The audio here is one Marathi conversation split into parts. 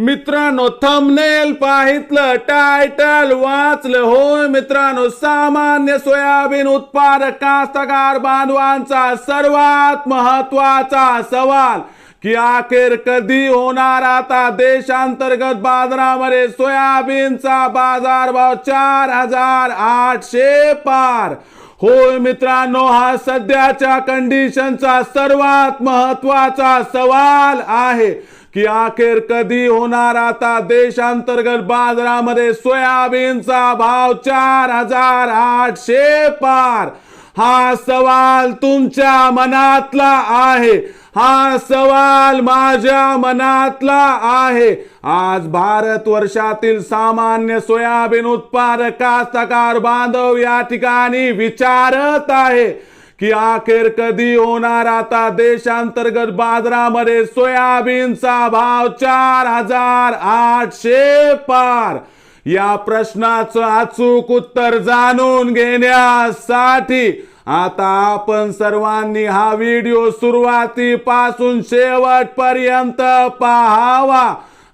मित्रांनो थमनेल पाहितलं टायटल वाचलं. होय मित्रांनो सामान्य सोयाबीन उत्पादक कास्तकार बांधवांचा सर्वात महत्त्वाचा सवाल की अखेर कधी होणार आता देशांतर्गत बाजारामध्ये सोयाबीनचा बाजारभाव चार हजार आठशे पार? होय मित्रांनो हा सध्याच्या कंडिशनचा सर्वात महत्त्वाचा सवाल आहे. की अखेर कधी होणार आता देशांतर्गत बाजारामध्ये सोयाबीनचा भाव चार हजार आठशे पार? हा सवाल तुमच्या मनातला आहे. हा सवाल माझ्या मनातला आहे. आज भारत वर्षातील सामान्य सोयाबीन उत्पादक कास्तकार बांधव या ठिकाणी विचारत आहे. की अखेर कधी होणार आता देशांतर्गत बाजारामध्ये सोयाबीनचा भाव चार हजार आठशे पार. या प्रश्नाचं अचूक उत्तर जाणून घेण्यासाठी आता आपण सर्वांनी हा व्हिडिओ सुरुवातीपासून शेवटपर्यंत पाहावा.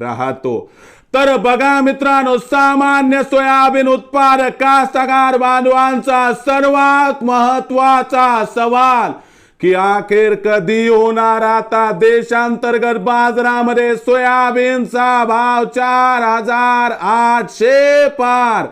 राहतो. तर बघा मित्रांनो सामान्य सोयाबीन उत्पादक कास्तकार बांधवांचा सर्वात महत्त्वाचा सवाल की अखेर कधी होणार आता देशांतर्गत बाजारामध्ये सोयाबीनचा भाव चार हजार आठशे पार?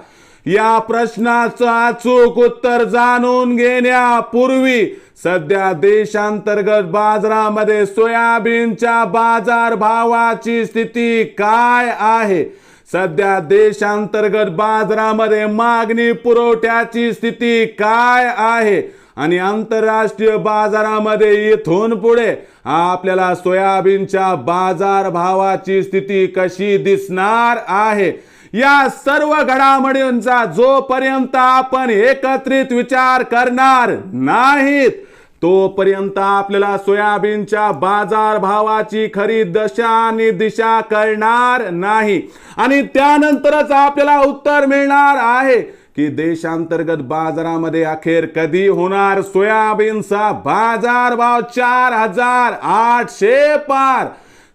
या प्रश्नाचं अचूक उत्तर जाणून घेण्यापूर्वी सध्या देशांतर्गत बाजारामध्ये सोयाबीनच्या बाजार भावाची स्थिती काय आहे? सध्या देशांतर्गत बाजारामध्ये मागणी पुरवठ्याची स्थिती काय आहे? आणि आंतरराष्ट्रीय बाजारामध्ये इथून पुढे आपल्याला सोयाबीनच्या बाजार भावाची स्थिती कशी दिसणार आहे? या सर्व घडामोडींचा जोपर्यंत आपण एकत्रित विचार करणार नाहीत तोपर्यंत आपल्याला सोयाबीनच्या बाजार भावाची खरी दशा आणि दिशा कळणार नाही. आणि त्यानंतरच आपल्याला उत्तर मिळणार आहे की देशांतर्गत बाजारामध्ये अखेर कधी होणार सोयाबीनचा बाजार भाव चार हजार आठशे पार?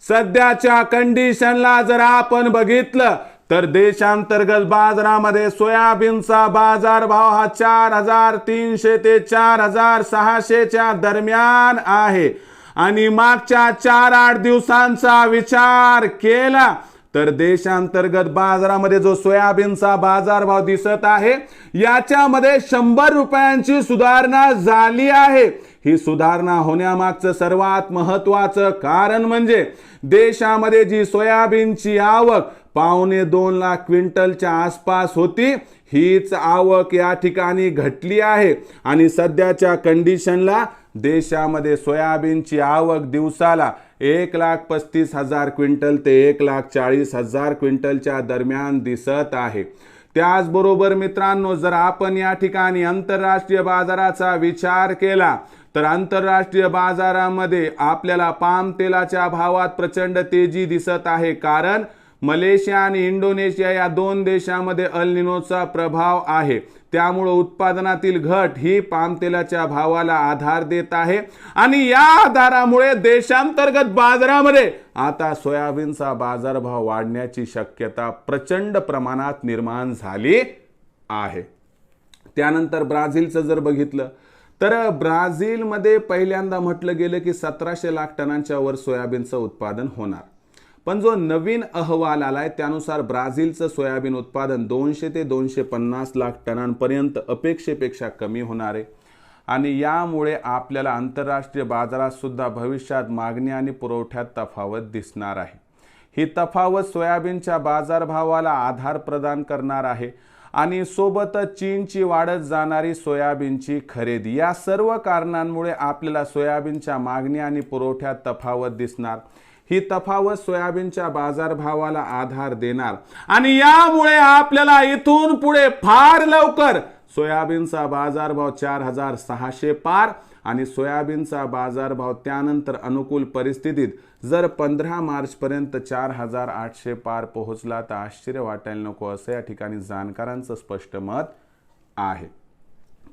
सध्याच्या कंडिशनला जर आपण बघितलं तर देशांतर्गत बाजारामध्ये सोयाबीनचा बाजार भाव हा चार हजार तीनशे ते चार हजार सहाशेच्या दरम्यान आहे. आणि मागच्या चार आठ दिवसांचा विचार केला तर देशांतर्गत बाजारामध्ये जो सोयाबीनचा बाजारभाव दिसत आहे याच्यामध्ये शंभर रुपयांची सुधारणा झाली आहे. ही सुधारणा होण्यामागचं सर्वात महत्वाचं कारण म्हणजे देशामध्ये जी सोयाबीनची आवक पावणे दोन लाख क्विंटलच्या आसपास होती. हीच आवक या ठिकाणी घटली आहे. आणि सध्याच्या कंडिशनला देशामध्ये सोयाबीनची आवक दिवसाला एक लाख पस्तीस हजार क्विंटल ते एक लाख चाळीस हजार क्विंटलच्या दरम्यान दिसत आहे. त्याचबरोबर मित्रांनो जर आपण या ठिकाणी आंतरराष्ट्रीय बाजाराचा विचार केला तर आंतरराष्ट्रीय बाजारामध्ये आपल्याला पाम तेलाच्या भावात प्रचंड तेजी दिसत आहे. कारण मलेशिया आणि इंडोनेशिया या दोन देशामध्ये अल प्रभाव आहे. त्यामुळं उत्पादनातील घट ही पामतेलाच्या भावाला आधार देत आहे. आणि या आधारामुळे देशांतर्गत बाजारामध्ये आता सोयाबीनचा बाजारभाव वाढण्याची शक्यता प्रचंड प्रमाणात निर्माण झाली आहे. त्यानंतर ब्राझीलचं जर बघितलं तर ब्राझीलमध्ये पहिल्यांदा म्हटलं गेलं की सतराशे लाख टनांच्या वर सोयाबीनचं उत्पादन होणार. पण जो नवीन अहवाल आलाय त्यानुसार ब्राझीलचं सोयाबीन उत्पादन दोनशे ते दोनशे पन्नास लाख टनांपर्यंत अपेक्षेपेक्षा कमी होणार आहे. आणि यामुळे आपल्याला आंतरराष्ट्रीय बाजारात सुद्धा भविष्यात मागणी आणि पुरवठ्यात तफावत दिसणार आहे. ही तफावत सोयाबीनच्या बाजारभावाला आधार प्रदान करणार आहे आणि सोबतच चीनची वाढत जाणारी सोयाबीनची खरेदी. या सर्व कारणांमुळे आपल्याला सोयाबीनच्या मागणी आणि पुरवठ्यात तफावत दिसणार. ही तफावत सोयाबीनच्या बाजारभावाला आधार देणार. आणि यामुळे आपल्याला इथून पुढे फार लवकर सोयाबीनचा बाजारभाव चार हजार सहाशे पार आणि सोयाबीनचा बाजारभाव त्यानंतर अनुकूल परिस्थितीत जर पंधरा मार्चपर्यंत चार हजार आठशे पार पोहोचला तर आश्चर्य वाटायला नको असं या ठिकाणी जाणकारांचं स्पष्ट मत आहे.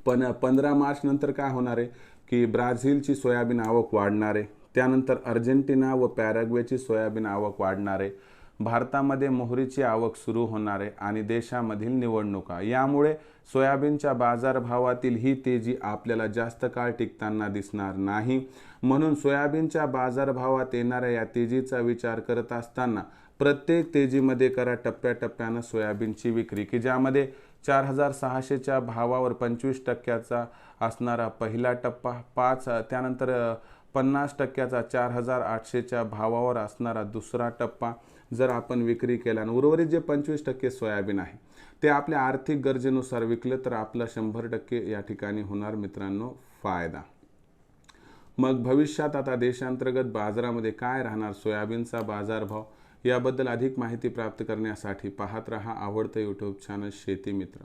पण पंधरा मार्च नंतर काय होणार आहे? की ब्राझीलची सोयाबीन आवक वाढणार आहे. त्यानंतर अर्जेंटिना व पॅराग्वेची सोयाबीन आवक वाढणार आहे भारतामध्ये मोहरीची आवक सुरू होणार आहे आणि देशामधील निवडणुका. यामुळे सोयाबीनच्या बाजारभावातील ही तेजी आपल्याला जास्त काळ टिकताना दिसणार नाही. म्हणून सोयाबीनच्या बाजारभावात येणाऱ्या या तेजीचा विचार करत असताना प्रत्येक तेजीमध्ये करा टप्प्याटप्प्यानं सोयाबीनची विक्री की ज्यामध्ये चार हजार सहाशेच्या भावावर पंचवीस टक्क्याचा असणारा पहिला टप्पा पाच त्यानंतर पन्नास टक्क्याचा चार हजार आठशेच्या भावावर असणारा दुसरा टप्पा जर आपण विक्री केला आणि उर्वरित जे पंचवीस टक्के सोयाबीन आहे ते आपल्या आर्थिक गरजेनुसार विकलं तर आपला शंभर टक्के या ठिकाणी होणार मित्रांनो फायदा. मग भविष्यात आता देशांतर्गत बाजारामध्ये काय राहणार? सोयाबीनचा बाजारभाव? याबद्दल अधिक माहिती प्राप्त करण्यासाठी पाहत रहा आवडतं यूट्यूब चॅनल शेती मित्र.